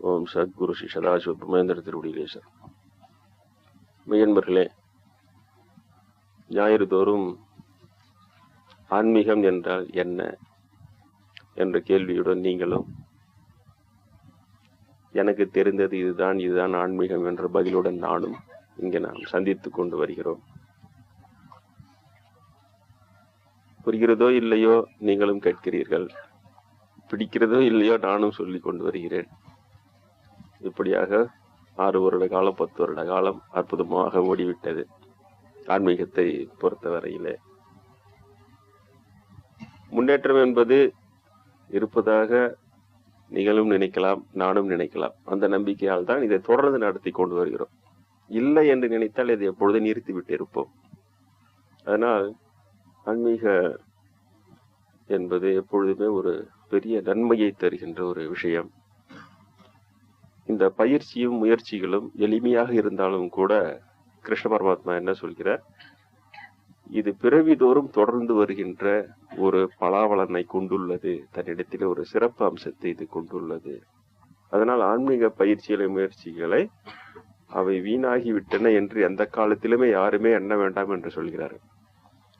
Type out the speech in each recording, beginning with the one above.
ஓம் சத்குரு ஸ்ரீ சதாசிவ பிரமேந்திர திருவடியிலேசர் மெய்யன்பர்களே ஞாயிறு தோறும் ஆன்மீகம் என்றால் என்ன என்ற கேள்வியுடன் நீங்களும் எனக்கு தெரிந்தது இதுதான் இதுதான் ஆன்மீகம் என்ற பதிலுடன் நானும் இங்கே நாம் சந்தித்து கொண்டு வருகிறோம். புரிகிறதோ இல்லையோ நீங்களும் கேட்கிறீர்கள். பிடிக்கிறதோ இல்லையோ நானும் சொல்லிக் கொண்டு வருகிறேன். இப்படியாக ஆறு வருட காலம் பத்து வருட காலம் அற்புதமாக ஓடிவிட்டது ஆன்மீகத்தை பொறுத்தவரையிலே. முன்னேற்றம் என்பது இருப்பதாக நீங்களும் நினைக்கலாம் நானும் நினைக்கலாம். அந்த நம்பிக்கையால் தான் இதை தொடர்ந்து நடத்தி கொண்டு வருகிறோம். இல்லை என்று நினைத்தால் இதை எப்பொழுது நிறுத்திவிட்டு இருப்போம். அதனால் ஆன்மீக என்பது எப்பொழுதுமே ஒரு பெரிய நன்மையை தருகின்ற ஒரு விஷயம். இந்த பயிற்சியும் முயற்சிகளும் எளிமையாக இருந்தாலும் கூட கிருஷ்ண பரமாத்மா என்ன சொல்கிறார்? இது பிறவிதோறும் தொடர்ந்து வருகின்ற ஒரு பலாவலனை கொண்டுள்ளது. தன்னிடத்தில் ஒரு சிறப்பு அம்சத்தை இது கொண்டுள்ளது. அதனால் ஆன்மீக பயிற்சிகளை முயற்சிகளை அவை வீணாகிவிட்டன என்று எந்த காலத்திலுமே யாருமே எண்ண வேண்டாம் என்று சொல்கிறார்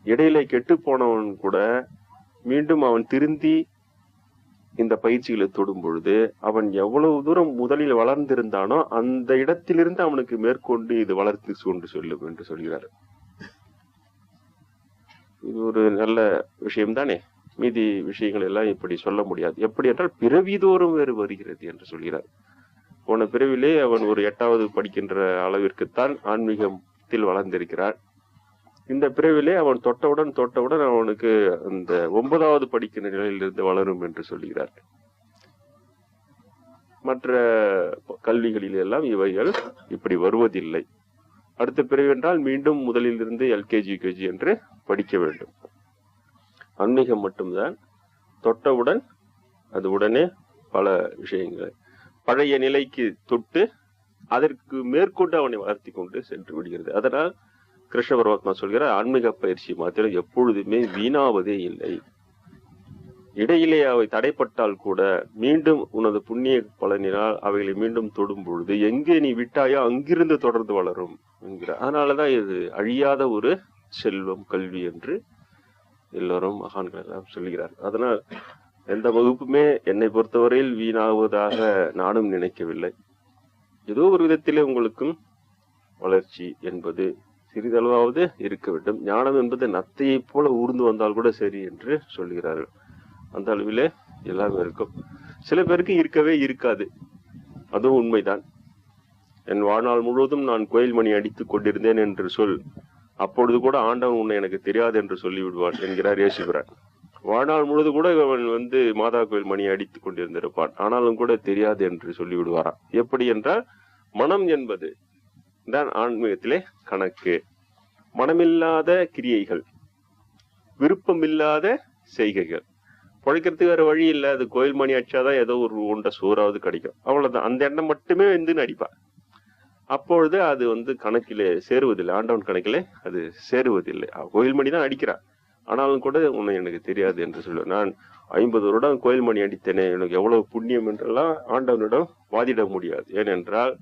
இடையில கெட்டு போனவன் கூட மீண்டும் அவன் திருந்தி இந்த பயிற்சிகளை தொடும் பொழுது அவன் எவ்வளவு தூரம் முதலில் வளர்ந்திருந்தானோ அந்த இடத்திலிருந்து அவனுக்கு மேற்கொண்டு இது வளர்த்து கொண்டு சொல்லும் என்று சொல்கிறார். இது ஒரு நல்ல விஷயம் தானே மீதி விஷயங்கள் எல்லாம் இப்படி சொல்ல முடியாது. எப்படி என்றால் பிறவிதோறும் வேறு வருகிறது என்று சொல்கிறார். போன பிறவிலே அவன் ஒரு எட்டாவது படிக்கின்ற அளவிற்குத்தான் ஆன்மீகத்தில் வளர்ந்திருக்கிறான். இந்த பிறவிலே அவன் தொட்டவுடன் தொட்டவுடன் அவனுக்கு அந்த ஒன்பதாவது படிக்கின்ற நிலையிலிருந்து வளரும் என்று சொல்கிறார் மற்ற கல்விகளில் எல்லாம் இவைகள் இப்படி வருவதில்லை. அடுத்த பிறவென்றால் என்றால் மீண்டும் முதலில் இருந்து எல்கேஜி யூகேஜி என்று படிக்க வேண்டும். ஆன்மீகம் மட்டும்தான். தொட்டவுடன் அது உடனே பல விஷயங்கள் பழைய நிலைக்கு தொட்டு அதற்கு மேற்கொண்டு அவனை வளர்த்தி கொண்டு சென்று விடுகிறது. அதனால் கிருஷ்ண பரமாத்மா சொல்கிறார் ஆன்மீக பயிற்சி மாத்திரம் எப்பொழுதுமே வீணாவதே இல்லை. இடையிலே அவை தடைப்பட்டால் கூட மீண்டும் உனது புண்ணிய பலனினால் அவைகளை மீண்டும் தொடும் பொழுது எங்கே நீ விட்டாயோ அங்கிருந்து தொடர்ந்து வளரும் என்கிறார். அதனாலதான் இது அழியாத ஒரு செல்வம் கல்வி என்று எல்லோரும் மகான்கள் எல்லாம் சொல்கிறார் அதனால் எந்த வகுப்புமே என்னை பொறுத்தவரையில் வீணாவதாக நானும் நினைக்கவில்லை. ஏதோ ஒரு விதத்திலே உங்களுக்கும் வளர்ச்சி என்பது சிறிதளவாவது இருக்க வேண்டும். ஞானம் என்பது நத்தையைப் போல ஊர்ந்து வந்தால் கூட சரி என்று சொல்கிறார்கள். அந்த அளவிலே எல்லாமே இருக்கும். சில பேருக்கு இருக்கவே இருக்காது. அதுவும் உண்மைதான். என் வாழ்நாள் முழுவதும் நான் கோயில் மணி அடித்துக் கொண்டிருந்தேன் என்று சொல். அப்பொழுது கூட ஆண்டவன் உன்னை எனக்கு தெரியாது என்று சொல்லிவிடுவான் என்கிறார் இயேசுபிரான். வாழ்நாள் முழுது கூட இவன் வந்து மாதா கோயில் மணி அடித்துக் கொண்டிருந்திருப்பான். ஆனாலும் கூட தெரியாது என்று சொல்லிவிடுவாரான் எப்படி என்றால் மனம் என்பது தான் ஆன்மீகத்திலே கணக்கு. மனமில்லாத கிரியைகள் விருப்பமில்லாத செய்கைகள். பிழைக்கிறதுக்கு வேற வழி இல்லை. அது கோயில் மணி அடிச்சாதான் ஏதோ ஒரு உண்டை சோறாவது கிடைக்கும். அவ்வளவுதான். அந்த எண்ணம் மட்டுமே வந்து நடிப்பா அப்பொழுது அது வந்து கணக்கிலே சேருவதில்லை. ஆண்டவன் கணக்கிலே அது சேருவதில்லை. கோயில் மணி தான் அடிக்கிறா ஆனாலும் கூட உன்னை எனக்கு தெரியாது என்று சொல்லுவேன் நான் ஐம்பது வருடம் கோயில் மணி அடித்தேனே. எனக்கு எவ்வளவு புண்ணியம் என்றெல்லாம் ஆண்டவனிடம் வாதிட முடியாது. ஏனென்றால்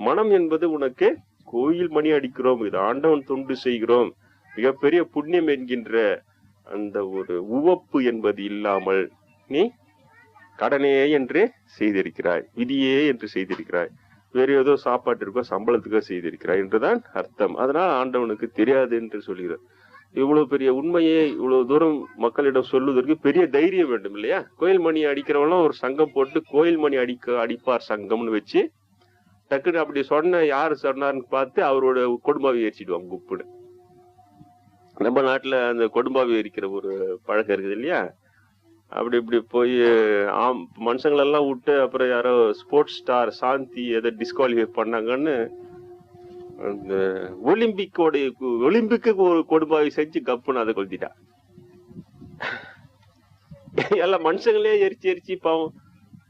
மனம் என்பது உனக்கு கோயில் மணி அடிக்கிறோம் இது ஆண்டவன் தொண்டு செய்கிறோம். மிகப்பெரிய புண்ணியம் என்கின்ற அந்த ஒரு உவப்பு என்பது இல்லாமல் நீ கடனே என்று செய்திருக்கிறாய் விதியே என்று செய்திருக்கிறாய். வேறு ஏதோ சாப்பாட்டிற்கோ சம்பளத்துக்கோ செய்திருக்கிறாய் என்றுதான் அர்த்தம். அதனால் ஆண்டவனுக்கு தெரியாது என்று சொல்கிறார். இவ்வளவு பெரிய உண்மையை இவ்வளவு தூரம் மக்களிடம் சொல்லுவதற்கு பெரிய தைரியம் வேண்டும் இல்லையா? கோயில் மணி அடிக்கிறவங்களும் ஒரு சங்கம் போட்டு கோயில் மணி அடிக்க அடிப்பார் சங்கம்னு வச்சு டக்குன்னு அப்படி சொன்ன யாரு சொன்னார்னு பார்த்து அவரோட கொடும்பாவை எரிச்சிடுவாங்க குப்புன்னு நம்ம நாட்டுல அந்த கொடும்பாவி எரிக்கிற ஒரு பழக்கம் இருக்குது இல்லையா? அப்படி இப்படி போய் ஆம் மனுஷங்களெல்லாம் விட்டு அப்புறம் யாரோ ஸ்போர்ட்ஸ் ஸ்டார் சாந்தி எதை டிஸ்குவாலிஃபை பண்ணாங்கன்னு அந்த ஒலிம்பிக்கோடைய ஒலிம்பிக்கு ஒரு கொடும்பாவி செஞ்சு கப்புன்னு அதை கொளுத்திட்டா. எல்லாம் மனுஷங்களே எரிச்சு எரிச்சு பாவம்.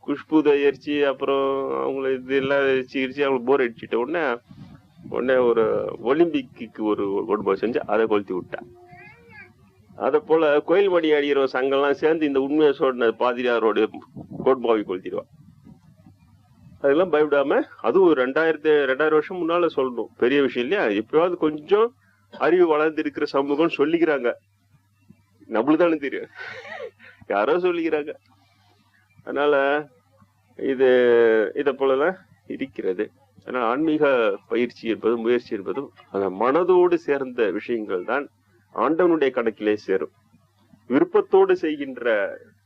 குஷ்புதை எரிச்சு அப்புறம் அவங்கள இது எல்லாம் எரிச்சு எரிச்சு அவங்களுக்கு போர் அடிச்சுட்ட உடனே உடனே ஒரு ஒலிம்பிக்கு ஒரு உடம்பு செஞ்சு அதை கொளுத்தி விட்டேன் அதை போல கோயில்மணி அடிக்கிற சங்கம்லாம் சேர்ந்து இந்த உண்மையை சொன்ன பாதிரியாரோட கோட்பாவி கொளுத்திடுவான் அதெல்லாம் பயப்படாம அதுவும் ரெண்டாயிரத்தி ரெண்டாயிரத்து ரெண்டாயிரம் வருஷம் முன்னால சொல்லணும். பெரிய விஷயம் இல்லையா? எப்பயாவது கொஞ்சம் அறிவு வளர்ந்து இருக்கிற சமூகம் சொல்லிக்கிறாங்க. நம்மளுக்கு தானே தெரியும். யாரோ சொல்லிக்கிறாங்க. அதனால இது இதை போல இருக்கிறது. அதனால ஆன்மீக பயிற்சி என்பதும் முயற்சி என்பதும் அந்த மனதோடு சேர்ந்த விஷயங்கள் தான் ஆண்டவனுடைய கணக்கிலே சேரும். விருப்பத்தோடு செய்கின்ற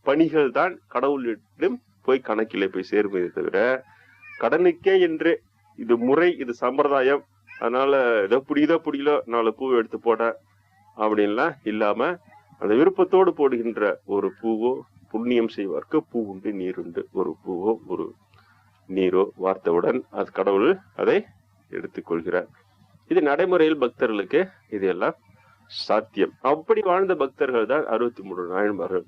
பணிகள் தான் கடவுளிடம் போய் கணக்கிலே போய் சேருமே தவிர கடனுக்கே என்று இது முறை இது சம்பிரதாயம் அதனால ஏதோ பிடிக்குதோ பிடிக்கலோ நாலு பூவை எடுத்து போட அப்படின்லாம் இல்லாம அந்த விருப்பத்தோடு போடுகின்ற ஒரு பூவோ புண்ணியம் செய்வார்க்கு பூ உண்டு நீர் உண்டு ஒரு பூவோ ஒரு நீரோ வார்த்தவுடன் அது கடவுள் அதை எடுத்துக்கொள்கிறார் இது நடைமுறையில் பக்தர்களுக்கு இது எல்லாம் சாத்தியம். அப்படி வாழ்ந்த பக்தர்கள் தான் அறுபத்தி மூணு நாயன்மார்கள்.